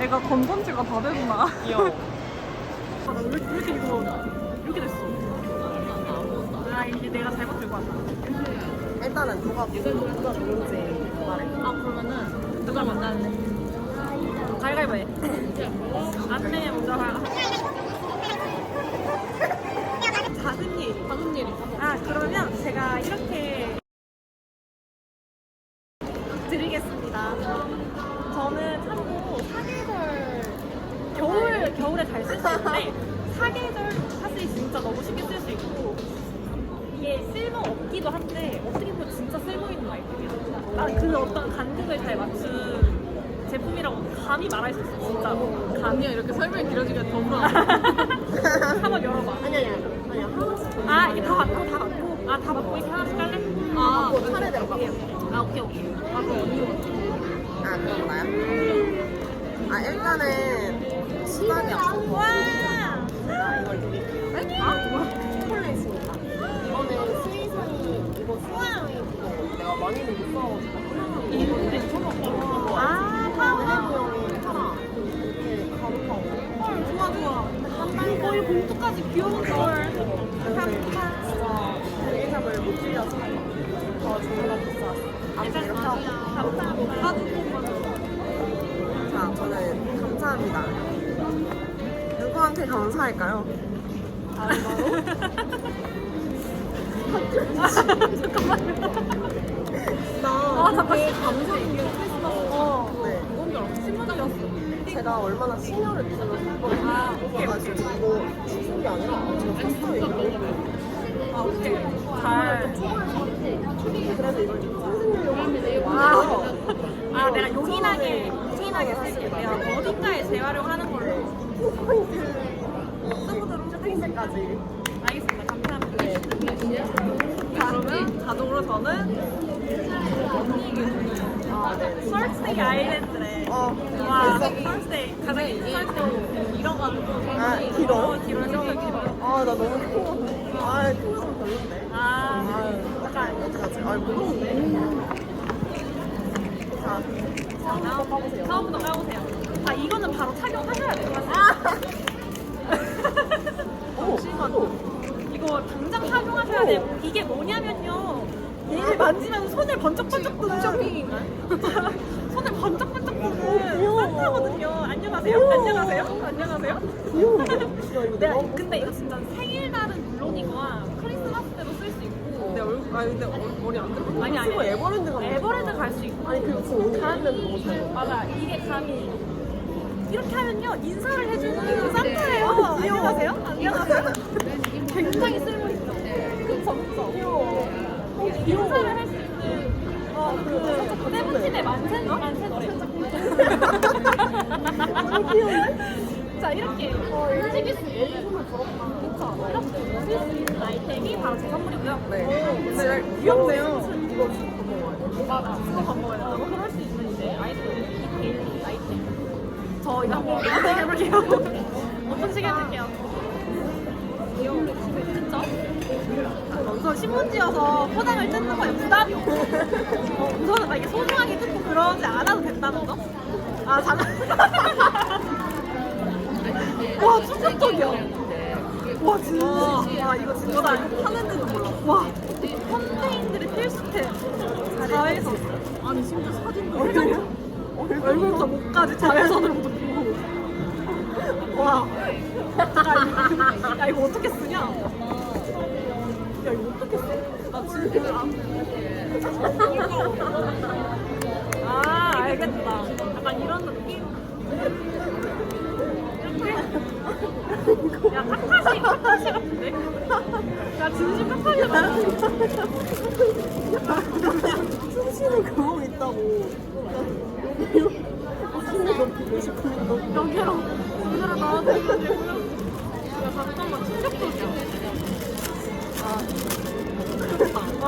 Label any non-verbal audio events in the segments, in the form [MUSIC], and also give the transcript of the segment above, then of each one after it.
애가 건전지가 다 되구나. 귀여워. [LAUGHS] 아, 나왜 이렇게, 왜 이렇게 이거 이렇게 됐어? 아 이게 내가 잘못 들고 왔다. 일단은 누가 누가 누군지 말해. 아 그러면은 누가 할래? 가위바위보 해. 안내 먼저 하. 잘 쓸 수 있는데 사계절 사실 진짜 너무 쉽게 쓸 수 있고 이게 쓸모 없기도 한데 어떻게 보면 진짜 쓸모 있는 아이템이야. 나그 어떤 간극을 잘 맞춘 제품이라고 감히 말할 수 있어 진짜. 감이 이렇게 설명이 길어지니까 더 물어. [LAUGHS] 한번 열어봐. 아니 아니 아니 하나씩. 아 이게 다 받고 다 받고 아 다 받고 이렇게 하나씩 할래? 아, 차례대로 가. 아 오케이 오케이. 아 그럼 언니 아 그런가요? 아 일단은 시간이 없어서 와. 제가 이걸 드릴게요. 아 뭐야? 초콜릿입니다. 이거는 스위상이 이거 그거 내가 많이는 못 써가지고 이게 처먹고. 아. 모양이 하나 이렇게. 헐 좋아 좋아. 이거 이 봉투까지 귀여운 걸. 감사합니다. 진짜 대리샵을 못 빌려서 더 좋은 거. 아무튼 이렇게 하고 감사합니다. 자 저는 감사합니다. 누구한테 감사할까요? 아, 나 잠깐. 감사한 게 크리스마스. 어. 네. 신문이었어. 제가 얼마나 신경을 쓰고 아, 오케이. 가지고 이거 주신 게 아니라 제가 샀어요 이거. 아, 오케이. 잘. 그래서 이걸 선생님이라고 하는데 아, 아, 내가 용인하게, 용인하게 살게. 내가 어딘가에 재활용하는 걸로. 써보도 록 초딩새까지 알겠습니다. 감사합니다. 자, 그러면 자동으로 저는 아, 네. 설스데이 아일랜드래. 어. 와, 설스데이. 가장 설스데이 길어가지고. 아? 어. 생각 길어요. 아, 나 너무 큰 거. 아, 좀 별론데. 아, 아, 약간 어떡하지? 아, 무거운데. 자, 처음부터 까보세요. 처음부터 까보세요. 아, 이거는 바로 착용하셔야 돼요. 오, 잠시만요. 이거 당장 착용하셔야 돼요. 이게 뭐냐면요. 얘를 만지면 손을 번쩍번쩍 쇼핑인가요? [LAUGHS] 손을 번쩍번쩍 귀여워. 산타거든요. 안녕하세요. 안녕하세요. 안녕하세요. [LAUGHS] 네, 근데 이거 진짜 생일날은 물론이거나 크리스마스 때도 쓸 수 있고. 내 얼굴, 아니, 근데 어- 머리 안 들어. 아니, 아니. 에버랜드 가면 에버랜드 갈 수 있고. 아니, 그리고 오늘 에버랜드 너무 잘 먹어. 맞아. 이게 감이 이렇게 하면요 인사를 해주는 산타예요. 아, 귀여워. 안녕하세요. 안녕하세요. [LAUGHS] 굉장히 쓸모 있죠. 그쵸 그쵸. 귀여워. 인사를 할 수 있는 어그 세븐틴의 만세 만세 노래. 너무 귀여운데? 자 이렇게 움직일 수 있는 그쵸 이렇게 쓸수 있는 아이템이 바로 제 선물이고요. 네. 근데 귀엽네요. 이거 진짜 고마워요. 맞아. 먹어야 된다고? 그럴 수 있는 이제 아이템, 이 데일리 아이템. 저 이거 한번 해볼게요. 어떤 식으로 해볼게요? 우선 신문지여서 포장을 뜯는 거에 부담이 없어. 어, 우선은 막 이게 소중하게 뜯고 그러지 않아도 된다는 거? 아, 장난. [LAUGHS] 와, 충격적이야. 와, 진짜. 와, 이거 진짜 하는데도 몰랐어. 와, 현대인들의 필수템. 자외선. 아니, 심지어 사진도 얼굴, 얼굴부터 목까지 자외선으로 보고. 와. 잠깐, 야, 이거 어떻게 쓰냐? 야, 이거 어떻게 써? 나 진짜. 아, 알겠다. 약간 이런 느낌? 이렇게? 야, 카카시, 카카시 같은데? 야, 진심 카카시다. 숨쉬는 구멍 있다고. 여기, 숨을 넘기고 싶으면 넘겨. 여기로 오늘은 나와드리면 되고요. 야, 잠깐만, 충격적이야. 아,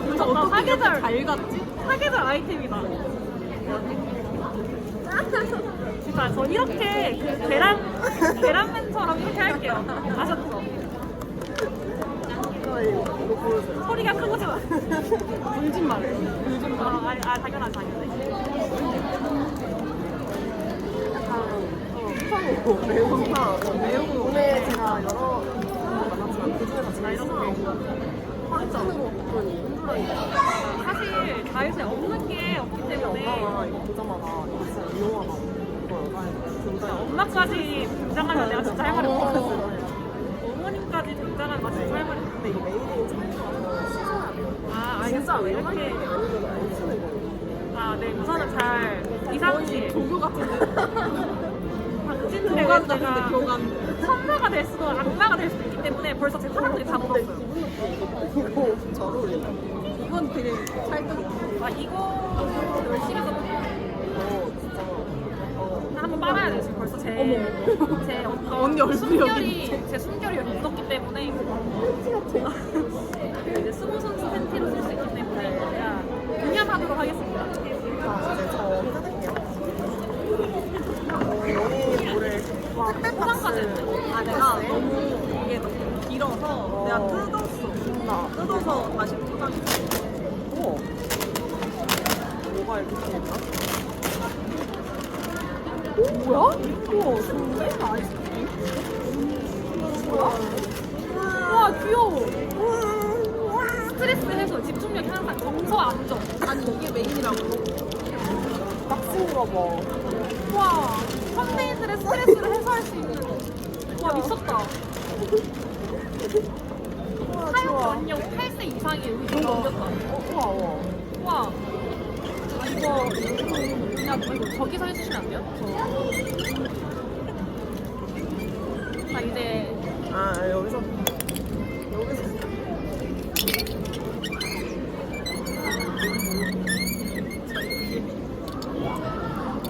미쳤다. 사계절. 밝았지? 사계절 아이템이다. 진짜 저 이렇게 그 계란 계란맨처럼 이렇게 할게요. 아셨죠? 이거 이거 보여줘요. 소리가 크고 좋아. 울진 말아요. 울진 마. 아, 아 당연하지 당연히. 수상이고 매운탕 매운 오늘 제가 여러 사람을 만났지만 그중에서 제일 수상하고 화장으로 먹더니 흔들어있다 사실 다이소에 없는 게 없기 근데 때문에 엄마가 이거 보자마자 이거 진짜 유용하다고 이거 여자애들 진짜 엄마까지 등장하면 내가 진짜 할 말이 없어. 어머님까지 등장하면 나 진짜 할 말이 없어. 근데 씻어야 돼요 아 진짜 알겠어. 이렇게 아 네 우선은 잘 이상시 조교 같은데. 같은데 제가 교관. 천사가 될 수도 악마가 될 수도 있기 때문에 벌써 제 사람들이 다 나쁘다 이거 잘 어울린다. 이건 되게 찰떡이 아 이거 열심히 썼어 진짜. 어 한번 빨아야 돼 제, 제 어떤 언니 얼굴이 숨결이 제 숨결이 여기 묻었기 때문에 이제 스무 선수 팬티로 쓸 수 있기 때문에 제가 응연하도록 하겠습니다. 자 이제 저 뜯을게요 어, 연예인 물을 포장까지 했네. 아 내가 너무 이게 너무 길어서 내가 뜯었어. 나 뜯어서 다시 포장했어. 우와 뭐가 이렇게 생겼나? 오 뭐야? 우와 좋은데? 아이스크림? 와 귀여워. 스트레스 해소, 집중력이 항상 정서 안정. 아니 이게 메인이라고. 박스인가 봐 와 현대인들의 스트레스를 해소할 수 있는. 와 미쳤다. 우와 사용 좋아 연령 8세 이상이 여기 다 옮겼다. 어, 우와 우와 와. 아, 이거 그냥 뭐 이거 저기서 해주시면 안 돼요? 저. 자 이제 아 여기서 여기서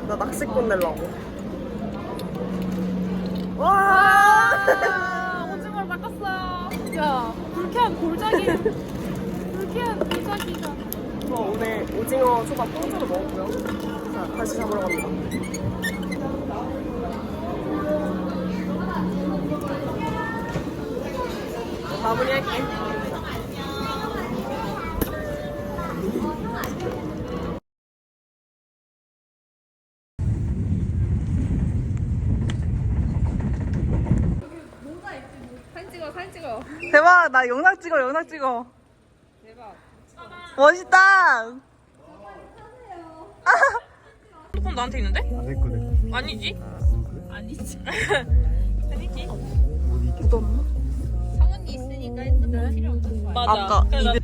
나 낚시꾼 내려고 와 아, 오징어를 낚았어요. 야 불쾌한 골짜기. [LAUGHS] 불쾌한 골짜기가. 저 오늘 오징어 초밥 통째로 먹었고요 자 다시 잡으러 갑니다 마무리할게 대박 나 영상 찍어 영상 찍어. 대박. 멋있다. 핸드폰 나한테 있는데? 내 거, 내 거. 아니지? 아니지. [LAUGHS] 아니지. 성은이 있으니까 핸드폰 필요 없는 거야. 맞아. 아까 이들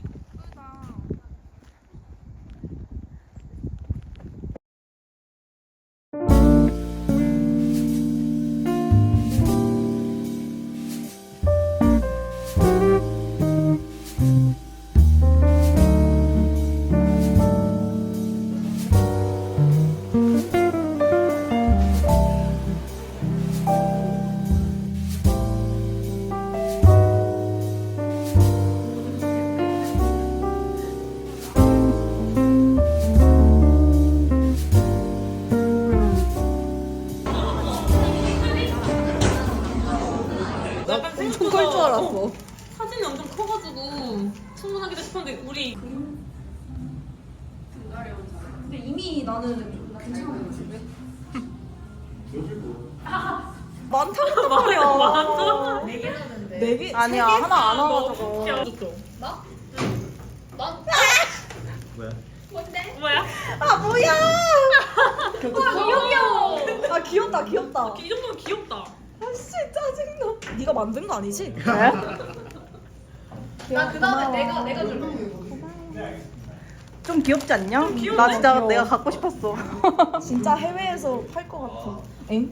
클 줄 알았어. 사진이 엄청 커가지고 충분하겠다 싶었는데 우리 근데 이미 나는 많다고 말이야. [LAUGHS] 맞아. 네 개? 아니야 하나 안 와가지고. 뭐야? 뭐야? 아 뭐야? 너무 [LAUGHS] 귀여워. 아 귀엽다 귀엽다. 이 정도면 귀엽다. 아씨 짜증나. 네가 만든 거 아니지? [LAUGHS] 나 그다음에 내가 내가 줄좀 귀엽지 않냐? 귀여워. 나 진짜 내가 갖고 싶었어. [LAUGHS] 진짜 해외에서 팔것 같아. 엥?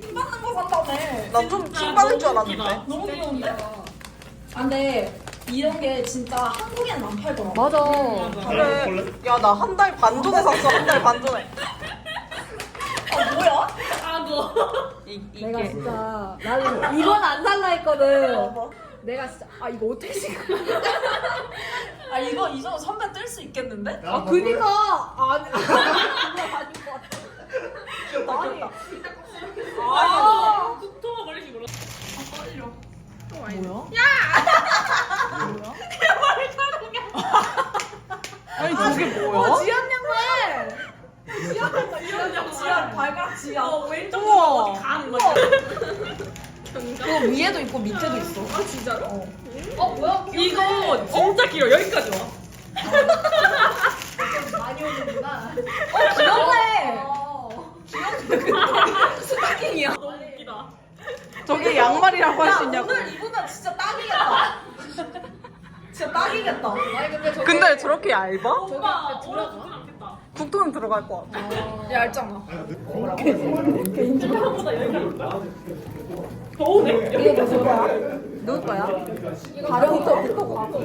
킹 받는 거 산다며. 나좀 킹 받을 줄 알았는데. 너무 귀여운데? 아, 근데 이런 게 진짜 한국에는 안 팔더라고. 맞아. 그래. 야나 한 달 반 전에 샀어. 한 달 반 전에. 아 뭐야? 아고. 이, 내가 이게. 진짜 나는 이건 안 살라 했거든. 내가 진짜 아 이거 어떻게 지금? 아 이거 이 정도 선배 뜰 수 있겠는데? 아 그니까 아니 그거 아닌 것 같아. 아니 아, 국토가 걸리지 몰라. 뭐야? 야! [LAUGHS] 아니 저게 뭐야? 양말. 지연 양말. 지연 발가락 지연. 어, 왼쪽 우와. 어디 가는 거야? 그거 위에도 있고 밑에도 있어. 아, 진짜로? 어 뭐야? 이거 진짜 길어. 여기까지 와. 많이 오는구나. 귀엽네. 어. 스타킹이야. 너무 웃기다. 저게 양말이라고 할수 있냐고. 오늘 입으면 진짜 딱이겠다. 진짜 딱이겠다. 아니 근데 저게 근데 저렇게 얇아? 오빠, 앞에 국토는 들어갈 것 같아. 얇잖아. 이거 누구 거야? 누구 거야? 다른 국토, 국토, 국토.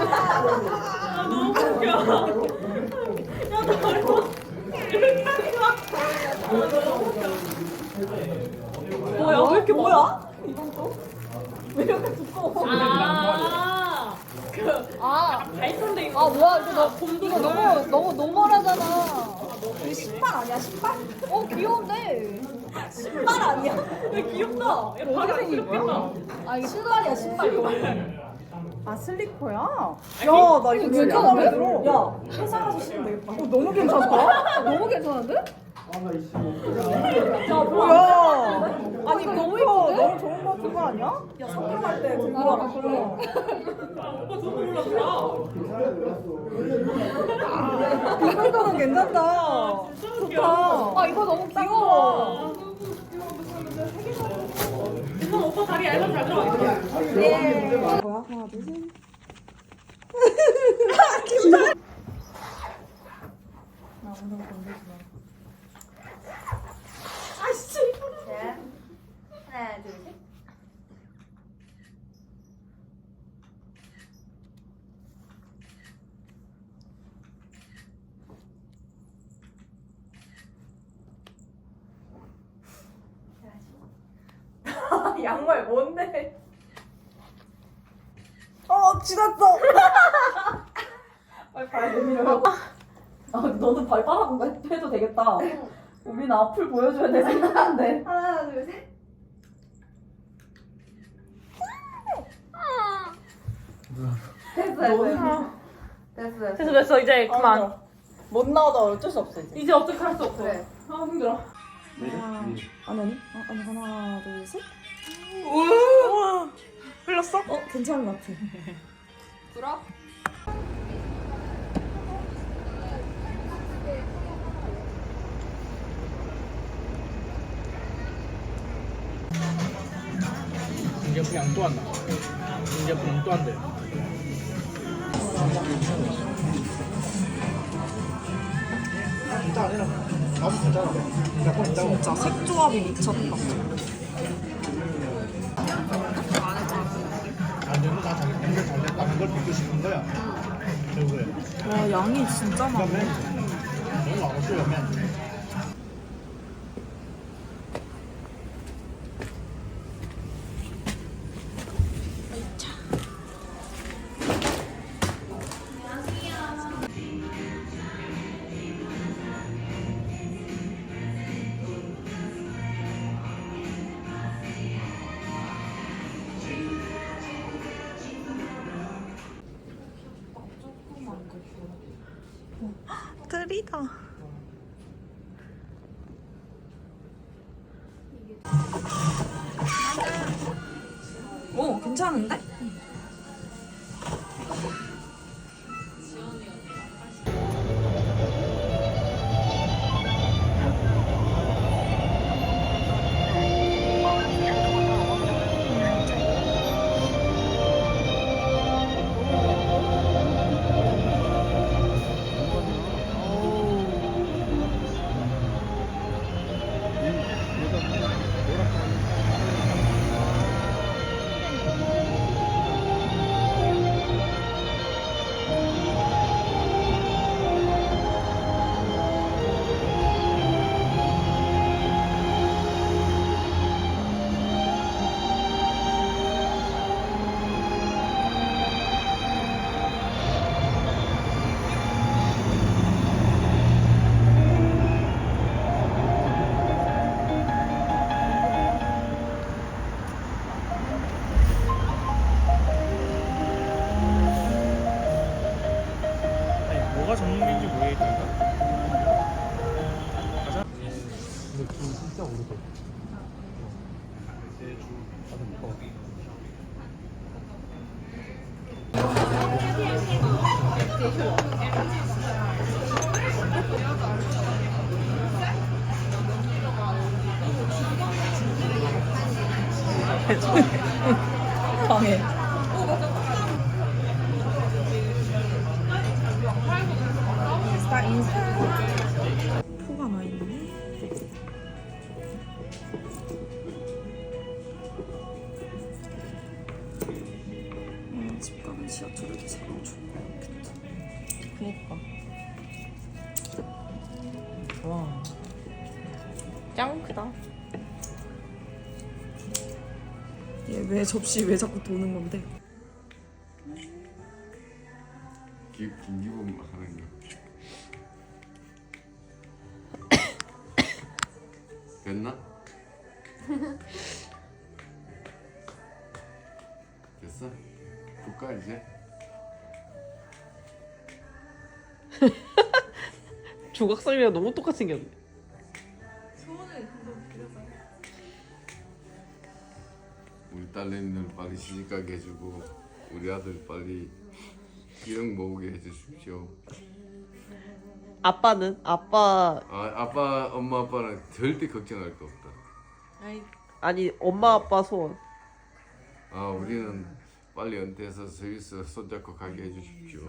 아, 너무 웃겨. 야, 너 얼마? 이렇게? 뭐야? 왜 이렇게 뭐야? 아, 아. 발전돼 있는 아 뭐야 이거 너 이거 너무 너무 노멀하잖아. 이거 신발 아니야, 신발? 어 귀여운데. 신발 아니야? 야, 귀엽다. 야, 발이 안 귀엽겠다. 아 이거 신발이야, 신발. 아 슬리퍼야? 야나 이거 진짜 괜찮은데? 마음에 들어. 야, 회사 가서 신으면 되겠다. 어, 너무 괜찮다. 너무 괜찮은데? 야 뭐야? 아니 너무 이뻐. 너무 좋은 거 같은 거 아니야? 야, 선물 갈때 들고 아, 와라. 그래. 오빠 저거 몰랐어. 이거는 괜찮다. 좋다. 아 이거 너무 귀여워. 이건 오빠 다리 얇아서 잘 들어가. 하나 [LAUGHS] 둘 셋. 양말 뭔데? 어, 지났어. [LAUGHS] 빨리 발 내밀어. 아, 너도 발바닥 해도 되겠다. 우린 앞을 보여줘야 돼 생각하는데. [LAUGHS] 하나 둘 셋. 됐어, 됐어. 됐어. 됐어 됐어 이제 그만. 못 나오다 어쩔 수 없어 이제. 이제 어떻게 할 수 없어. 그래. 아 힘들어. 아니 아니. 어, 아니 하나 둘 셋. 우와. 흘렸어? 어 괜찮은 것 같아. [LAUGHS] 불어? 인제품 양또 안나. 인제품 양또 안돼. 진짜 아니라 아무 괜찮아. 진짜 색조합이 미쳤다. 믿고 싶은 거야. 결국에. 와, 양이 진짜 많아. 너무 와고 쓰려면 dito. 방해. 인스타 인스타. 포가 나 있네. 음, 집 가면 지하철에도 사람 좋겠다. 그니까. 와. 짱 크다. 얘왜 접시 왜 자꾸 도는 건데? 김 김기범 하는 거. [COUGHS] 됐나? 됐어? 볼까 이제? [LAUGHS] 조각상이랑 너무 똑같이 생겼네. 우리 딸내미들 빨리 시집가게 해주고 우리 아들 빨리 기력 모으게 해주십시오. 아빠는 아빠 아 아빠 엄마 아빠는 절대 걱정할 거 없다. 아니 엄마 아빠 소원. 아 우리는 빨리 은퇴해서 스위스 손잡고 가게 해주십시오.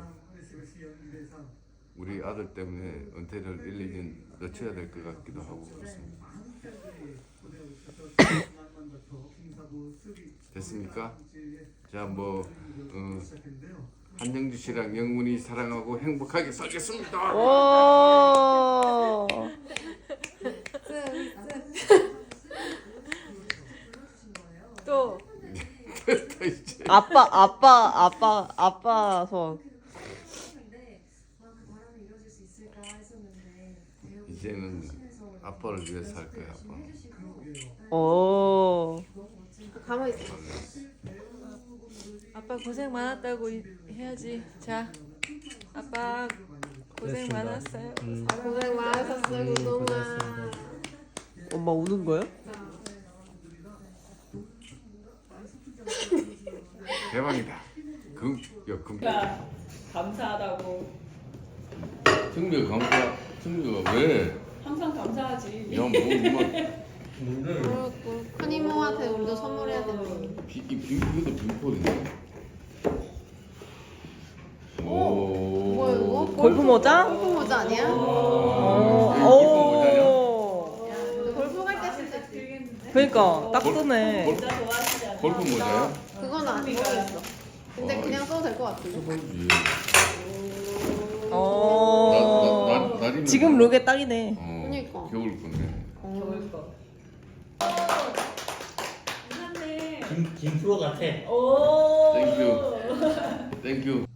우리 아들 때문에 은퇴를 1, 2년 늦춰야 될 것 같기도 하고 그렇습니다. [COUGHS] [COUGHS] 됐습니까? 자, 뭐 어, 한영주 씨랑 영문이 사랑하고 행복하게 살겠습니다. 오. 또 됐다 이제. 아빠 아빠 아빠 아빠 소원. 이제는 아빠를 위해서 할 거야, 아빠. 오. 가만히 있어. 아빠 고생 많았다고 이- 해야지. 자, 아빠 고생 많았어요. 고생 많으셨어요 그동안. 엄마 우는 거야? [LAUGHS] 대박이다. 금, 야, 금. 감사하다고 승미가 감사. 승미가 왜? 항상 감사하지 야, 뭐, [LAUGHS] 뭐, 그리고 큰 이모한테 우리도 선물해야 되는데. 비, 이 비, 이것도 빈폴이네. 오. 뭐야 이거? 골프 모자? 골프 모자 아니야? 골프 모자냐? 오. 골프 갈때 있어. 그러니까 딱 쓰네. 골, 골프 모자야? 그건 안 모르겠어. 근데 어, 그냥 써도 될 것 같은데. 써봐야지. 어. 나, 나, 나, 날이면 지금 룩에 딱이네. 어, 그러니까. 겨울 건데. 김, 김프로 같아. 땡큐. 땡큐. [LAUGHS]